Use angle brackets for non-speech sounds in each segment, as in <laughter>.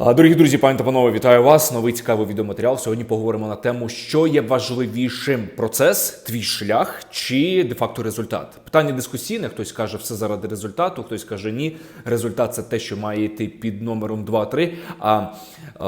Дорогі друзі, пані та панове, вітаю вас. Новий цікавий відеоматеріал. Сьогодні поговоримо на тему, що є важливішим: процес, твій шлях чи де-факто результат. Питання дискусійне. Хтось каже, все заради результату, хтось каже ні. Результат це те, що має йти під номером 2-3. А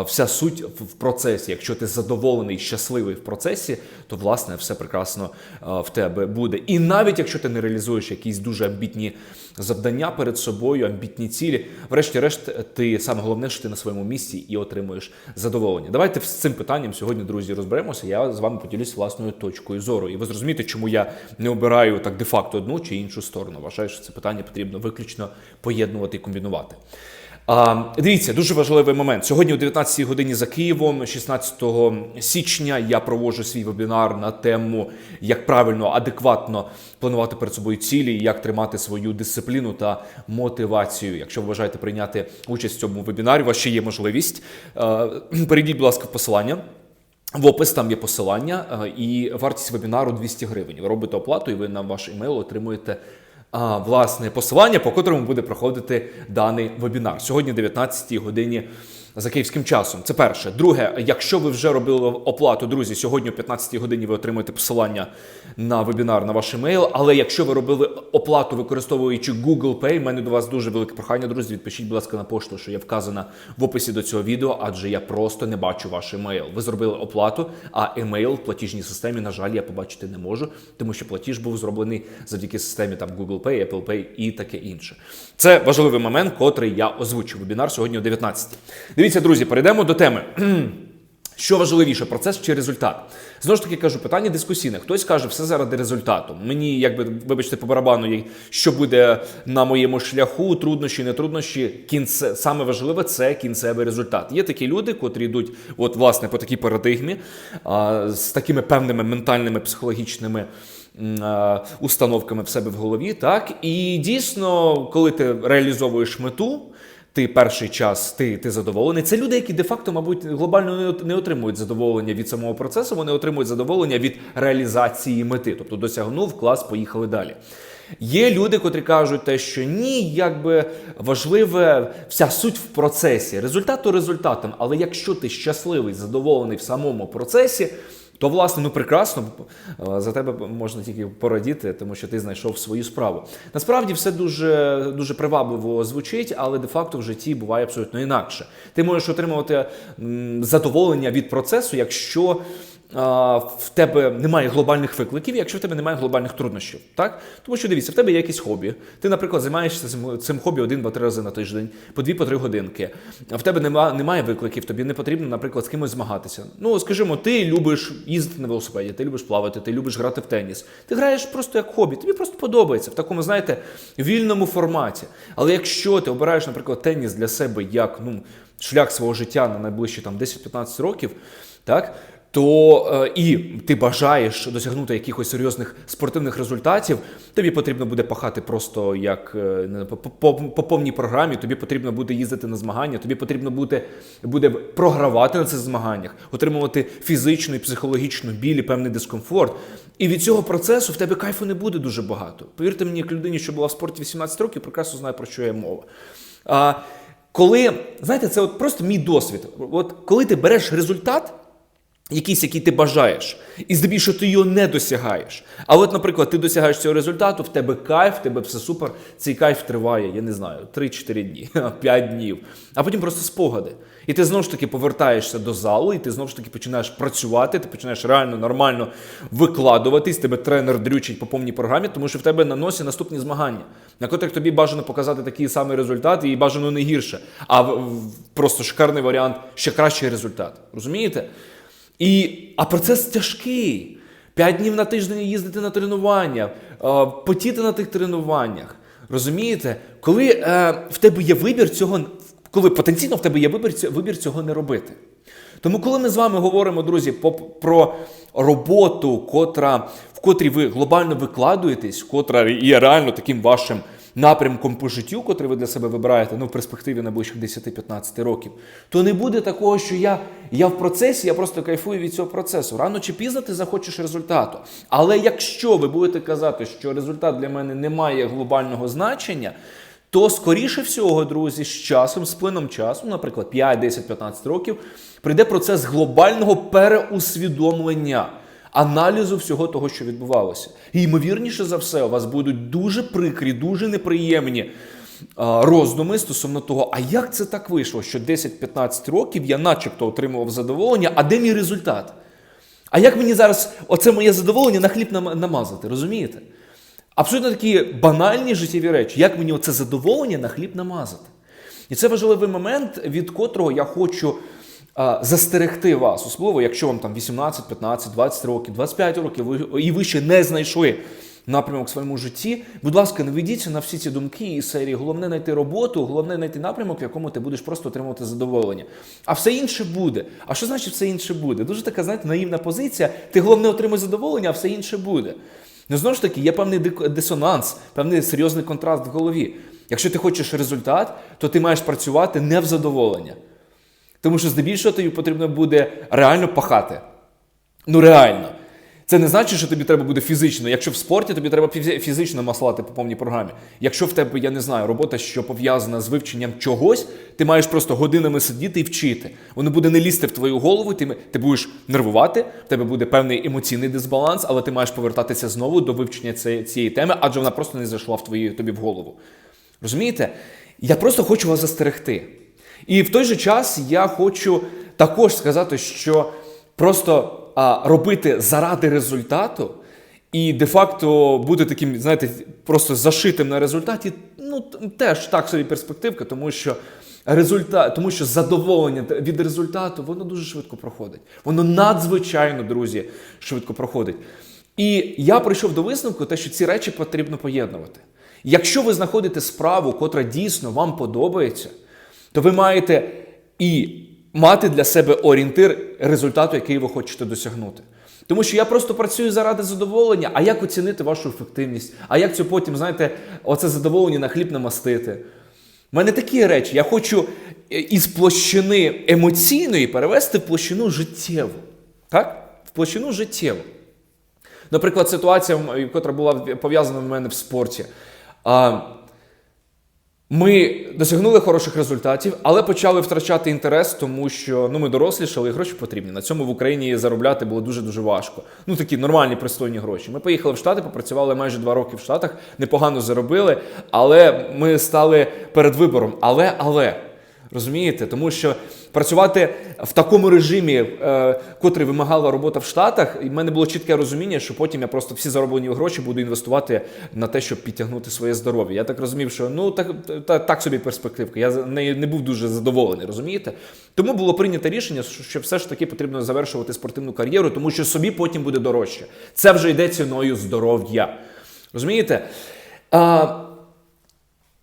вся суть в процесі. Якщо ти задоволений, щасливий в процесі, то власне все прекрасно в тебе буде. І навіть якщо ти не реалізуєш якісь дуже амбітні завдання перед собою, амбітні цілі, врешті-решт, ти саме головне, що ти на своєму місці і отримуєш задоволення. Давайте з цим питанням сьогодні, друзі, розберемося. Я з вами поділюсь власною точкою зору. І ви зрозумієте, чому я не обираю так де-факто одну чи іншу сторону. Вважаю, що це питання потрібно виключно поєднувати і комбінувати. А, дивіться, дуже важливий момент. Сьогодні о 19 годині за Києвом, 16 січня, я проводжу свій вебінар на тему, як правильно, адекватно планувати перед собою цілі, як тримати свою дисципліну та мотивацію. Якщо ви бажаєте прийняти участь в цьому вебінарі, у вас ще є можливість. <clears throat> Перейдіть, будь ласка, в посилання. В опис там є посилання, і вартість вебінару 200 гривень. Ви робите оплату, і ви на ваш емейл отримуєте власне посилання, по котрому буде проходити даний вебінар. Сьогодні, 19 годині за київським часом. Це перше. Друге, якщо ви вже робили оплату, друзі, сьогодні о 15 годині ви отримаєте посилання на вебінар на ваш емейл. Але якщо ви робили оплату, використовуючи Google Pay, в мене до вас дуже велике прохання, друзі. Відпишіть, будь ласка, на пошту, що є вказана в описі до цього відео, адже я просто не бачу ваш емейл. Ви зробили оплату, а емейл в платіжній системі, на жаль, я побачити не можу, тому що платіж був зроблений завдяки системі там Google Pay, Apple Pay і таке інше. Це важливий момент, котрий я озвучу. Вебінар сьогодні о 19. Дивіться, друзі, перейдемо до теми. <clears throat> Що важливіше, процес чи результат? Знову ж таки кажу, питання дискусійне. Хтось каже, все заради результату. Мені, якби, вибачте, по барабану, що буде на моєму шляху, труднощі, не труднощі. Кінце саме важливе це кінцевий результат. Є такі люди, котрі йдуть, от власне, по такій парадигмі, а, з такими певними ментальними психологічними. Установками в себе в голові, так і дійсно, коли ти реалізовуєш мету, ти перший час ти, ти задоволений. Це люди, які де-факто, мабуть, глобально не отримують задоволення від самого процесу, вони отримують задоволення від реалізації мети. Тобто досягнув клас, поїхали далі. Є люди, котрі кажуть те, що ні, якби важливе вся суть в процесі. Результат то результатом. Але якщо ти щасливий, задоволений в самому процесі, то власне ну прекрасно е, за тебе можна тільки порадіти, тому що ти знайшов свою справу. Насправді все дуже дуже привабливо звучить, але де-факто в житті буває абсолютно інакше. Ти можеш отримувати задоволення від процесу, якщо в тебе немає глобальних викликів, якщо в тебе немає глобальних труднощів. Так? Тому що дивіться, в тебе є якісь хобі. Ти, наприклад, займаєшся цим, хобі один-два-три рази на тиждень, по дві по три годинки. В тебе нема, немає викликів, тобі не потрібно, наприклад, з кимось змагатися. Ну, скажімо, ти любиш їздити на велосипеді, ти любиш плавати, ти любиш грати в теніс. Ти граєш просто як хобі, тобі просто подобається в такому, знаєте, вільному форматі. Але якщо ти обираєш, наприклад, теніс для себе як ну, шлях свого життя на найближчі там 10-15 років, так? То е, і ти бажаєш досягнути якихось серйозних спортивних результатів, тобі потрібно буде пахати просто як е, по, по, по повній програмі. Тобі потрібно буде їздити на змагання, тобі потрібно буде, буде програвати на цих змаганнях, отримувати фізичну і психологічну біль і певний дискомфорт. І від цього процесу в тебе кайфу не буде дуже багато. Повірте мені, як людині, що була в спорті 18 років, прекрасно знає про що є мова. А, коли знаєте, це от просто мій досвід. От коли ти береш результат якийсь, який ти бажаєш, і здебільшого ти його не досягаєш. А от, наприклад, ти досягаєш цього результату, в тебе кайф, в тебе все супер. Цей кайф триває, я не знаю, 3-4 дні, <laughs> 5 днів, а потім просто спогади. І ти знову ж таки повертаєшся до залу, і ти знову ж таки починаєш працювати, ти починаєш реально нормально викладуватись, тебе тренер дрючить по повній програмі, тому що в тебе на носі наступні змагання, на котрих тобі бажано показати такий самий результат, і бажано не гірше, а просто шикарний варіант, ще кращий результат. Розумієте? І, а процес тяжкий. П'ять днів на тиждень їздити на тренування, е, потіти на тих тренуваннях. Розумієте? Коли е, в тебе є вибір цього, коли потенційно в тебе є вибір, вибір цього не робити. Тому, коли ми з вами говоримо, друзі, по- про роботу, котра, в котрій ви глобально викладуєтесь, котра є реально таким вашим напрямком по життю, котрий ви для себе вибираєте ну, в перспективі найближчих 10-15 років, то не буде такого, що я, я в процесі, я просто кайфую від цього процесу. Рано чи пізно ти захочеш результату. Але якщо ви будете казати, що результат для мене не має глобального значення, то скоріше всього, друзі, з часом, з плином часу, наприклад, 5, 10, 15 років, прийде процес глобального переусвідомлення, аналізу всього того, що відбувалося. І ймовірніше за все, у вас будуть дуже прикрі, дуже неприємні роздуми стосовно того, а як це так вийшло, що 10-15 років я начебто отримував задоволення, а де мій результат? А як мені зараз оце моє задоволення на хліб намазати, розумієте? Абсолютно такі банальні життєві речі, як мені оце задоволення на хліб намазати. І це важливий момент, від котрого я хочу застерегти вас, особливо, якщо вам там 18, 15, 20 років, 25 років, і ви ще не знайшли напрямок в своєму житті. Будь ласка, не ведіться на всі ці думки і серії. Головне знайти роботу, головне знайти напрямок, в якому ти будеш просто отримувати задоволення. А все інше буде. А що значить все інше буде? Дуже така, знаєте, наївна позиція. Ти головне отримуй задоволення, а все інше буде. Ну, знову ж таки, є певний дисонанс, певний серйозний контраст в голові. Якщо ти хочеш результат, то ти маєш працювати не в задоволення. Тому що здебільшого тобі потрібно буде реально пахати. Ну, реально. Це не значить, що тобі треба буде фізично. Якщо в спорті, тобі треба фізично маслати по повній програмі. Якщо в тебе, я не знаю, робота, що пов'язана з вивченням чогось, ти маєш просто годинами сидіти і вчити. Воно буде не лізти в твою голову, ти, ти будеш нервувати, в тебе буде певний емоційний дисбаланс, але ти маєш повертатися знову до вивчення цієї, цієї теми, адже вона просто не зайшла в твої, тобі в голову. Розумієте? Я просто хочу вас застерегти. І в той же час я хочу також сказати, що просто а, робити заради результату і де-факто бути таким, знаєте, просто зашитим на результаті, ну теж так собі перспективка, тому що результат, тому що задоволення від результату воно дуже швидко проходить. Воно надзвичайно, друзі, швидко проходить. І я прийшов до висновку, те, що ці речі потрібно поєднувати. Якщо ви знаходите справу, котра дійсно вам подобається, то ви маєте і мати для себе орієнтир результату, який ви хочете досягнути. Тому що я просто працюю заради задоволення, а як оцінити вашу ефективність? А як це потім, знаєте, оце задоволення на хліб намастити? У мене такі речі. Я хочу е, із площини емоційної перевести в площину життєву. Так? В площину життєву. Наприклад, ситуація, яка була пов'язана в мене в спорті. Ми досягнули хороших результатів, але почали втрачати інтерес, тому що ну, ми дорослішали і гроші потрібні. На цьому в Україні заробляти було дуже-дуже важко. Ну, такі нормальні пристойні гроші. Ми поїхали в Штати, попрацювали майже два роки в Штатах, непогано заробили, але ми стали перед вибором. Але, але. Розумієте? Тому що працювати в такому режимі, е, котрий вимагала робота в Штатах, і в мене було чітке розуміння, що потім я просто всі зароблені гроші буду інвестувати на те, щоб підтягнути своє здоров'я. Я так розумів, що ну так, та, так собі перспективка. Я не, не був дуже задоволений, розумієте? Тому було прийнято рішення, що все ж таки потрібно завершувати спортивну кар'єру, тому що собі потім буде дорожче. Це вже йде ціною здоров'я. Розумієте? А,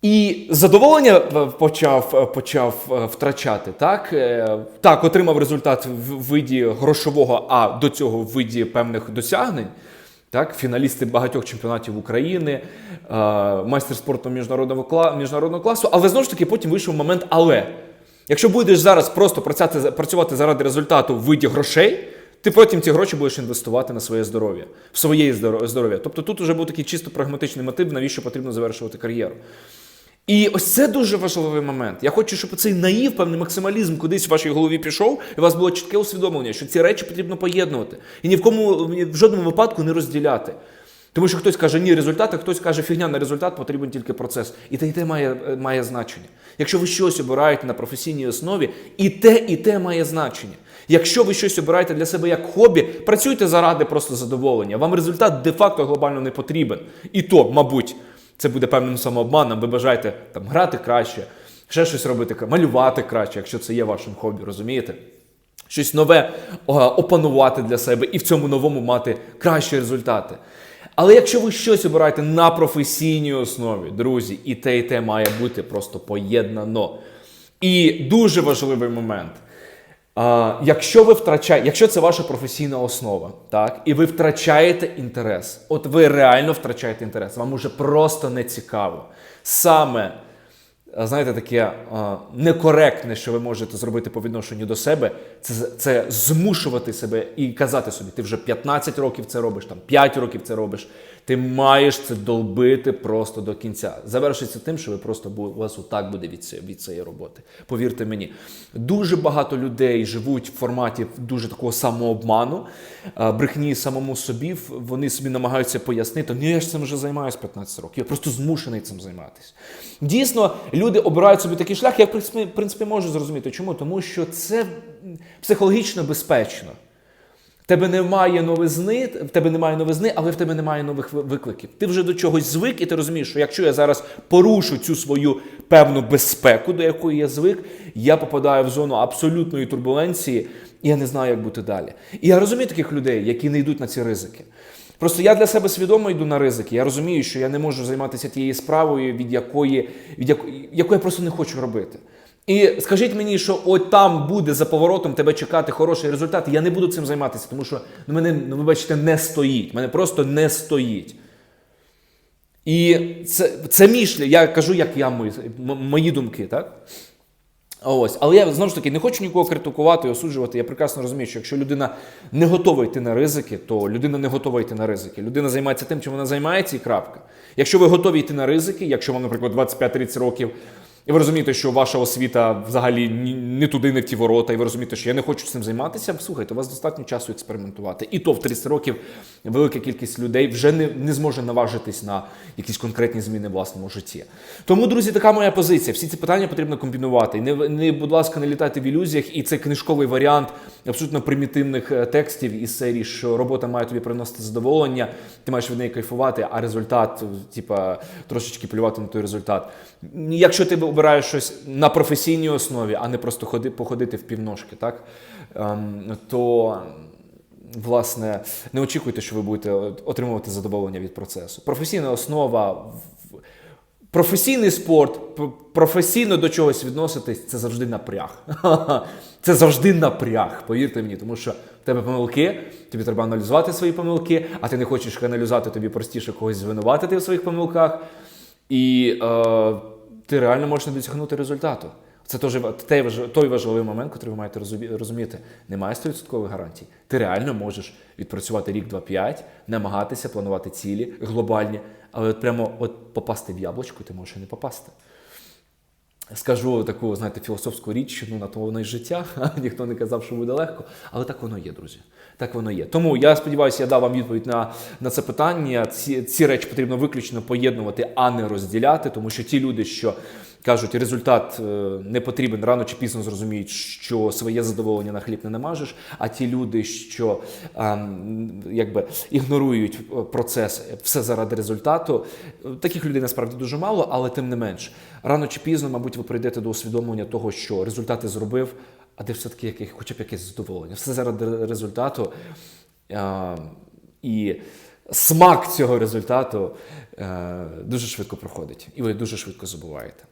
і задоволення почав, е, почав е, втрачати. Так, Е, так, отримав результат в виді грошового, а до цього в виді певних досягнень. Так, фіналісти багатьох чемпіонатів України, майстер спорту міжнародного, міжнародного класу. Але знову ж таки потім вийшов момент, але якщо будеш зараз просто працювати заради результату в виді грошей, ти потім ці гроші будеш інвестувати на своє здоров'я, в своє здоров'я. Тобто тут вже був такий чисто прагматичний мотив, навіщо потрібно завершувати кар'єру. І ось це дуже важливий момент. Я хочу, щоб цей наїв, певний максималізм кудись в вашій голові пішов, і у вас було чітке усвідомлення, що ці речі потрібно поєднувати. І ні в кому в жодному випадку не розділяти. Тому що хтось каже ні результат, а хтось каже фігня на результат, потрібен тільки процес. І те, і те має, має значення. Якщо ви щось обираєте на професійній основі, і те, і те має значення. Якщо ви щось обираєте для себе як хобі, працюйте заради просто задоволення. Вам результат де-факто глобально не потрібен. І то, мабуть, це буде певним самообманом. Ви бажаєте там грати краще, ще щось робити, малювати краще, якщо це є вашим хобі, розумієте? Щось нове опанувати для себе і в цьому новому мати кращі результати. Але якщо ви щось обираєте на професійній основі, друзі, і те, і те має бути просто поєднано. І дуже важливий момент. Якщо ви втрачаєте, якщо це ваша професійна основа, так, і ви втрачаєте інтерес, от ви реально втрачаєте інтерес, вам уже просто не цікаво. Саме, знаєте, таке а, некоректне, що ви можете зробити по відношенню до себе, це, це змушувати себе і казати собі, ти вже 15 років це робиш, там 5 років це робиш, Ти маєш це долбити просто до кінця. Завершиться тим, що ви просто у вас отак буде від цієї, від цієї роботи. Повірте мені, дуже багато людей живуть в форматі дуже такого самообману, брехні самому собі. Вони собі намагаються пояснити, ну я ж цим вже займаюся 15 років, я просто змушений цим займатися. Дійсно, люди обирають собі такий шлях. Я в принципі можу зрозуміти, чому, тому що це психологічно безпечно. Тебе немає новизни, в тебе немає новизни, але в тебе немає нових викликів. Ти вже до чогось звик, і ти розумієш, що якщо я зараз порушу цю свою певну безпеку, до якої я звик, я попадаю в зону абсолютної турбуленції, і я не знаю, як бути далі. І я розумію таких людей, які не йдуть на ці ризики. Просто я для себе свідомо йду на ризики. Я розумію, що я не можу займатися тією справою, від якої, від якої, яку я просто не хочу робити. І скажіть мені, що от там буде за поворотом тебе чекати хороший результат. Я не буду цим займатися, тому що ну, мене, ну, ви бачите, не стоїть. Мене просто не стоїть. І це, це мій. Я кажу, як я мої, мої думки, так? Ось, але я знову ж таки не хочу нікого критикувати і осуджувати. Я прекрасно розумію, що якщо людина не готова йти на ризики, то людина не готова йти на ризики. Людина займається тим, чим вона займається, і крапка. Якщо ви готові йти на ризики, якщо вам, наприклад, 25-30 років, і ви розумієте, що ваша освіта взагалі не туди, не в ті ворота, і ви розумієте, що я не хочу цим займатися, слухайте, у вас достатньо часу експериментувати. І то в 30 років велика кількість людей вже не, не зможе наважитись на якісь конкретні зміни в власному житті. Тому, друзі, така моя позиція. Всі ці питання потрібно комбінувати. Не, не, будь ласка, не літайте в ілюзіях, і це книжковий варіант абсолютно примітивних е, текстів із серії, що робота має тобі приносити задоволення, ти маєш від неї кайфувати, а результат, типа, трошечки полювати на той результат. Якщо ти обираєш щось на професійній основі, а не просто ходи, походити в півножки, так? Ем, то власне, не очікуйте, що ви будете отримувати задоволення від процесу. Професійна основа, професійний спорт, професійно до чогось відноситись це завжди напряг. <laughs> Це завжди напряг, повірте мені, тому що в тебе помилки, тобі треба аналізувати свої помилки, а ти не хочеш аналізувати, тобі простіше когось звинуватити в своїх помилках. І е, ти реально можеш не досягнути результату. Це той важ- той важливий момент, який ви маєте розуміти. Немає 100% гарантій. Ти реально можеш відпрацювати рік, два, п'ять, намагатися планувати цілі глобальні, але от прямо от попасти в яблучко ти можеш і не попасти. Скажу таку, знаєте, філософську річ, ну на то воно й життя. <laughs> Ніхто не казав, що буде легко, але так воно є, друзі. Так воно є. Тому я сподіваюся, я дав вам відповідь на, на це питання. Ці, ці речі потрібно виключно поєднувати, а не розділяти, тому що ті люди, що кажуть, результат е, не потрібен, рано чи пізно зрозуміють, що своє задоволення на хліб не намажеш. А ті люди, що ем, якби ігнорують е, процес все заради результату, таких людей насправді дуже мало, але тим не менш, рано чи пізно, мабуть, ви прийдете до усвідомлення того, що результати зробив, а де все-таки яких, хоча б якесь задоволення. Все заради результату. Е, і смак цього результату е, дуже швидко проходить, і ви дуже швидко забуваєте.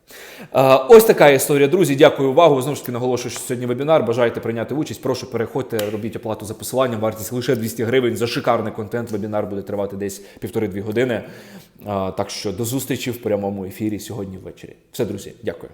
Е, ось така історія, друзі. Дякую увагу. Знову ж таки наголошую, що сьогодні вебінар. Бажаєте прийняти участь. Прошу переходьте, робіть оплату за посиланням. Вартість лише 200 гривень за шикарний контент. Вебінар буде тривати десь півтори-дві години. Е, так що до зустрічі в прямому ефірі сьогодні ввечері. Все, друзі, дякую.